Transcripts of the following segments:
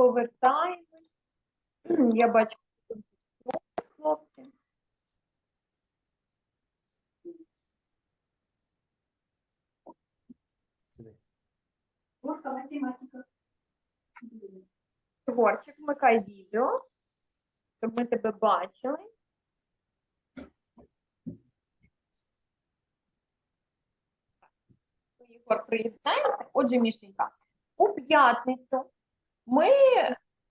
повертаємось. Я бачу, що тут хлопці. Творчик, вмикай відео, щоб ми тебе бачили. Ігор приєднається. Отже, Мішенька, у п'ятницю ми,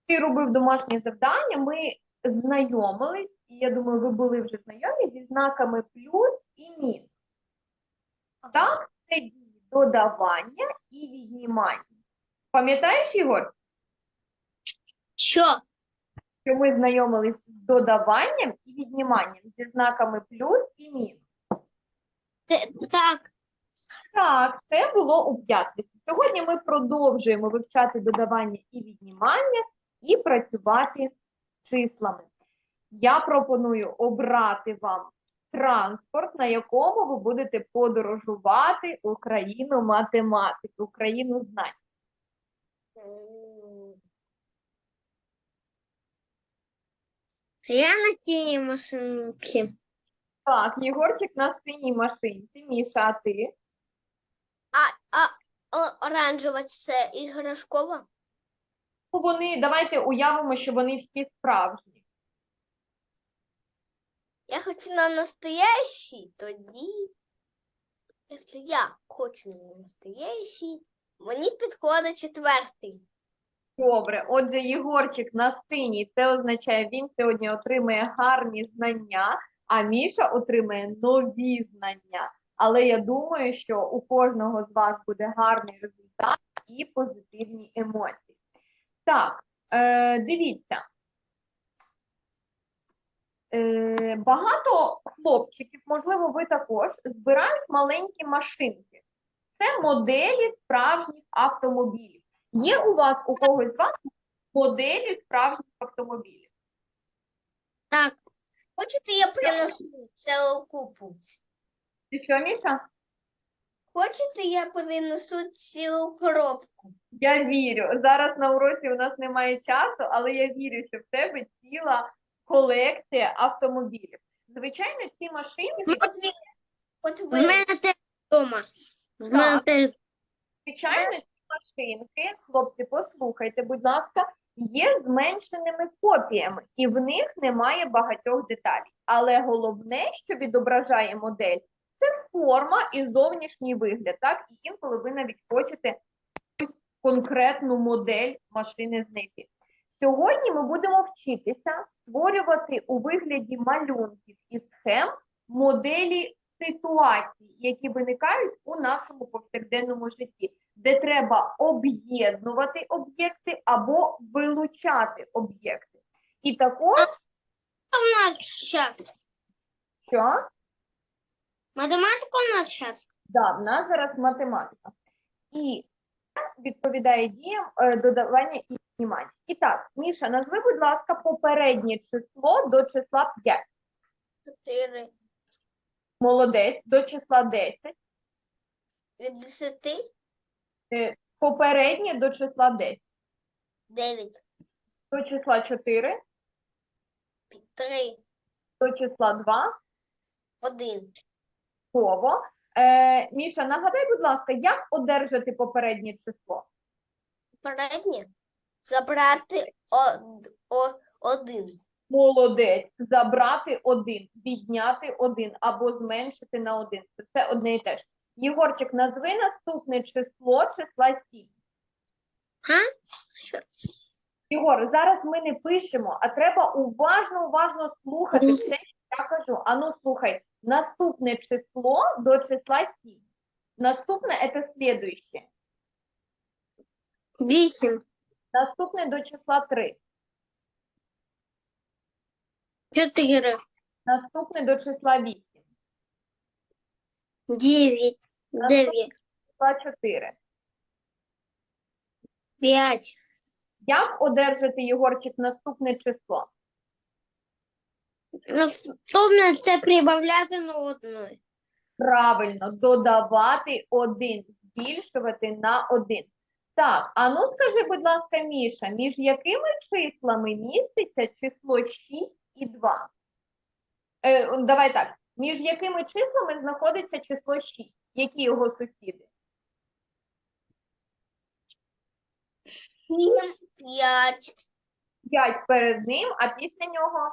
ти робив домашнє завдання, ми знайомились, і я думаю, ви були вже знайомі зі знаками плюс і мінус. Так, це дії додавання і віднімання. Пам'ятаєш, Ігор? Що? що ми знайомились з додаванням і відніманням зі знаками плюс і мінус. Те- Так. Так, це було у п'ятницю. Сьогодні ми продовжуємо вивчати додавання і віднімання і працювати з числами. Я пропоную обрати вам транспорт, на якому ви будете подорожувати Україну математики, Україну знань. Я на тій машинці. Так, Єгорчик на синій машинці, Міша, а ти? О- оранжева це іграшкова? Ну, Вони, давайте уявимо, що вони всі справжні. Я хочу на настоящий, тоді. Якщо я хочу на настоящий, мені підходить четвертий. Добре, отже, Єгорчик на синій, це означає, він сьогодні отримає гарні знання, а Міша отримає нові знання. Але я думаю, що у кожного з вас буде гарний результат і позитивні емоції. Так, е, дивіться. Е, багато хлопчиків, можливо, ви також, збирають маленькі машинки. Це моделі справжніх автомобілів. Є у вас у когось з вас моделі справжніх автомобілів? Так. Хочете, я принесу цілу купу? Ти що, Міша? Хочете, я принесу цілу коробку? Я вірю. Зараз на уроці у нас немає часу, але я вірю, що в тебе ціла колекція автомобілів. Звичайно, ці машини, От ви, от В ви. мене теж вдома. В мене Так. теж звичайно, ці машинки, хлопці, послухайте, будь ласка, є зменшеними копіями, і в них немає багатьох деталей. Але головне, що відображає модель, це форма і зовнішній вигляд. Так, і інколи ви навіть хочете конкретну модель машини знайти. Сьогодні ми будемо вчитися створювати у вигляді малюнків і схем моделі ситуацій, які виникають у нашому повсякденному житті, де треба об'єднувати об'єкти або вилучати об'єкти. І також, що Математика у нас зараз. да, в нас зараз математика. І це відповідає діям е, додавання і віднімання. І так, Міша, назви, будь ласка, попереднє число до числа 5. Чотири. Молодець, до числа 10. Від десяти. Е, Попереднє до числа 10. Дев'ять. До числа 4, Три. до числа 2, Один. Слово. Е, Міша, нагадай, будь ласка, як одержати попереднє число? Переднє. Забрати од, о, один. Молодець, забрати один, відняти один або зменшити на один. Це все одне і те ж. Єгорчик, назви наступне число числа 7. Га? Єгор, зараз ми не пишемо, а треба уважно, уважно слухати все, що я кажу. Ану, слухай, наступне число до числа 7. Наступне це слідуще. Вісім. Наступне до числа 3. Чотири. Наступне до числа 8. Дев'ять. Дев'ять. Числа 4. П'ять. Як одержати, Єгорчик, наступне число? Наступне це прибавляти на одну. Правильно, додавати один, збільшувати на один. Так, а ну скажи, будь ласка, Міша, між якими числами міститься число 6 і 2? Е, давай так. Між якими числами знаходиться число 6? Які його сусіди? Сім, п'ять, 5 перед ним, а після нього?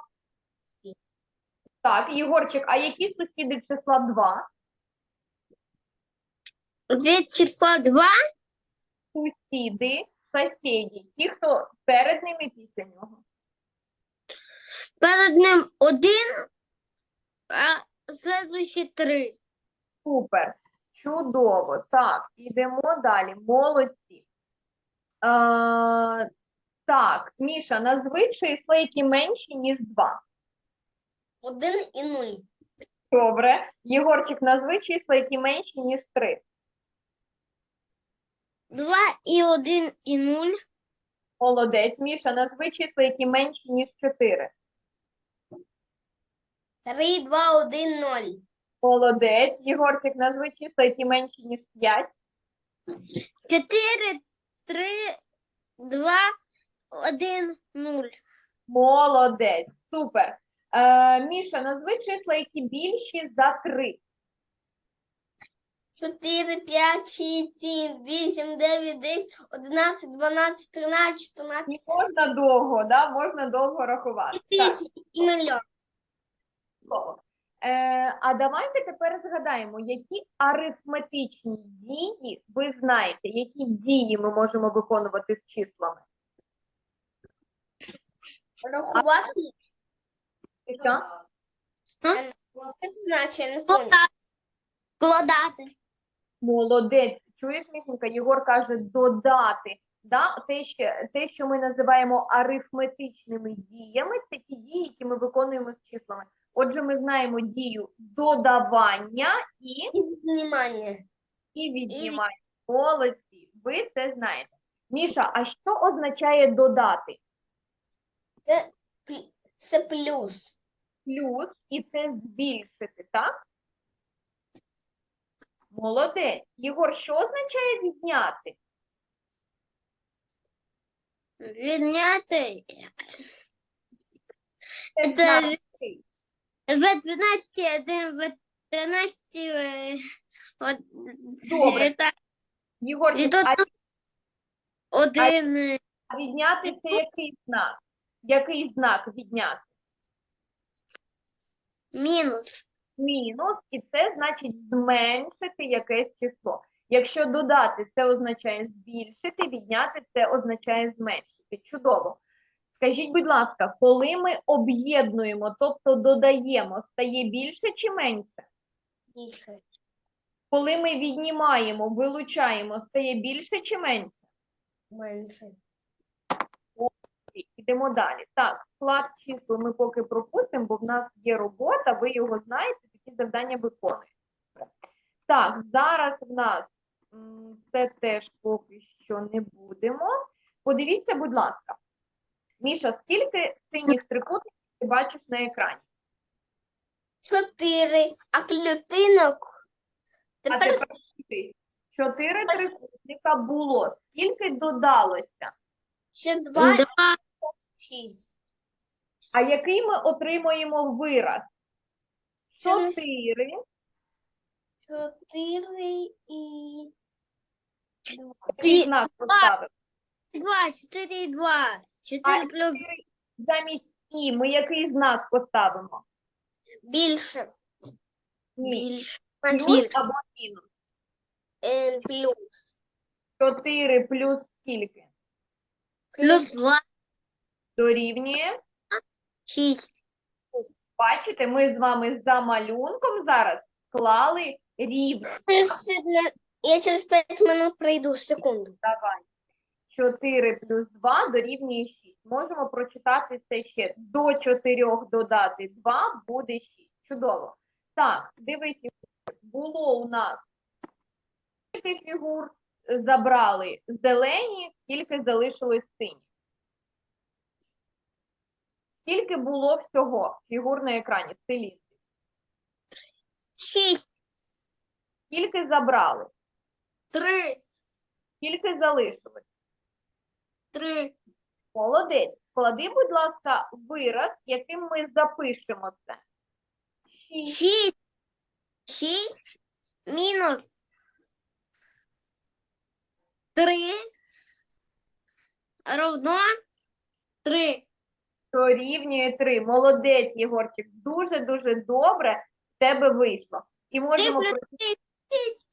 Так, Єгорчик, а які сусіди числа 2? Від числа 2 Сусіди, сусіді, ті, хто перед ним і після нього. перед ним 1, а следующі 3. Супер, чудово. Так, ідемо далі. Молодці. Е, так, Міша, назви числа, які менші, ніж 2. Один і нуль. Добре. Єгорчик, назви числа, які менші, ніж 3. 2 і 1 і 0. Молодець. Міша, назви числа, які менші, ніж 4. Три, два, один, ноль. Молодець. Єгорчик, назви числа, які менші, ніж 5. 4, 3, 2, 1, 0. Молодець. Супер. Е, Міша, назви числа, які більші за 3. Чотири, п'ять, шість, сім, вісім, дев'ять, десять, одинадцять, дванадцять, тринадцять, І чотирнадцять, можна довго, да? можна довго рахувати. і Так. тисячі, і мільйон. Чудово. Е, а давайте тепер згадаємо, які арифметичні дії ви знаєте, які дії ми можемо виконувати з числами. Рахувати. Що? Що це значить? Складати. Молодець. Чуєш, Мішенька? Єгор каже додати. Да? Те, що, те, що ми називаємо арифметичними діями, це ті дії, які ми виконуємо з числами. Отже, ми знаємо дію додавання і І віднімання. і віднімання. Молодці, ви це знаєте. Міша, а що означає додати? Це, це плюс. Плюс і це збільшити, так? Молодець. Єгор, що означає відняти? Відняти. Це в який? В12, 1, В13, е, от, Добре. е, так, Єгор, від а один, е, відняти це який знак? Який знак відняти? мінус. Мінус, і це значить зменшити якесь число. Якщо додати, це означає збільшити, відняти це означає зменшити. Чудово. Скажіть, будь ласка, коли ми об'єднуємо, тобто додаємо, стає більше чи менше? Більше. Коли ми віднімаємо, вилучаємо, стає більше чи менше? Менше. Йдемо далі. Так, склад чисел ми поки пропустимо, бо в нас є робота, ви його знаєте, такі завдання виконуєте. Так, зараз в нас це теж поки що не будемо. Подивіться, будь ласка. Міша, скільки синіх трикутників ти бачиш на екрані? Чотири. А клітинок. А Тепер тепер чотири трикутника було. Скільки додалося? ще два, Два, шість. А який ми отримуємо вираз? Чотири. Чотири і... Поставив? два, чотири і два. Чотири плюс замість і ми який знак поставимо? Більше. Ні. більше. Плюс або мінус. Е, плюс. 4 плюс скільки? Плюс два, Дорівнює. шість. Бачите, ми з вами за малюнком зараз склали рівно. Я через п'ять минут прийду, секунду. Давай. 4 плюс 2 дорівнює 6. Можемо прочитати це ще. До 4 додати 2 буде 6. Чудово. Так, дивись, було у нас скільки фігур забрали зелені, скільки залишилось сині. Скільки було всього фігур на екрані в циліндрі? Шість, Скільки забрали? три, Скільки залишилось? Три. Молодець. Склади, будь ласка, вираз, яким ми запишемо це. Шість. Шість. Шість. Мінус. Три. Равно. Три. Дорівнює 3. Молодець, Єгорчик. Дуже-дуже добре в тебе вийшло. І Три можемо плюс три. Шість.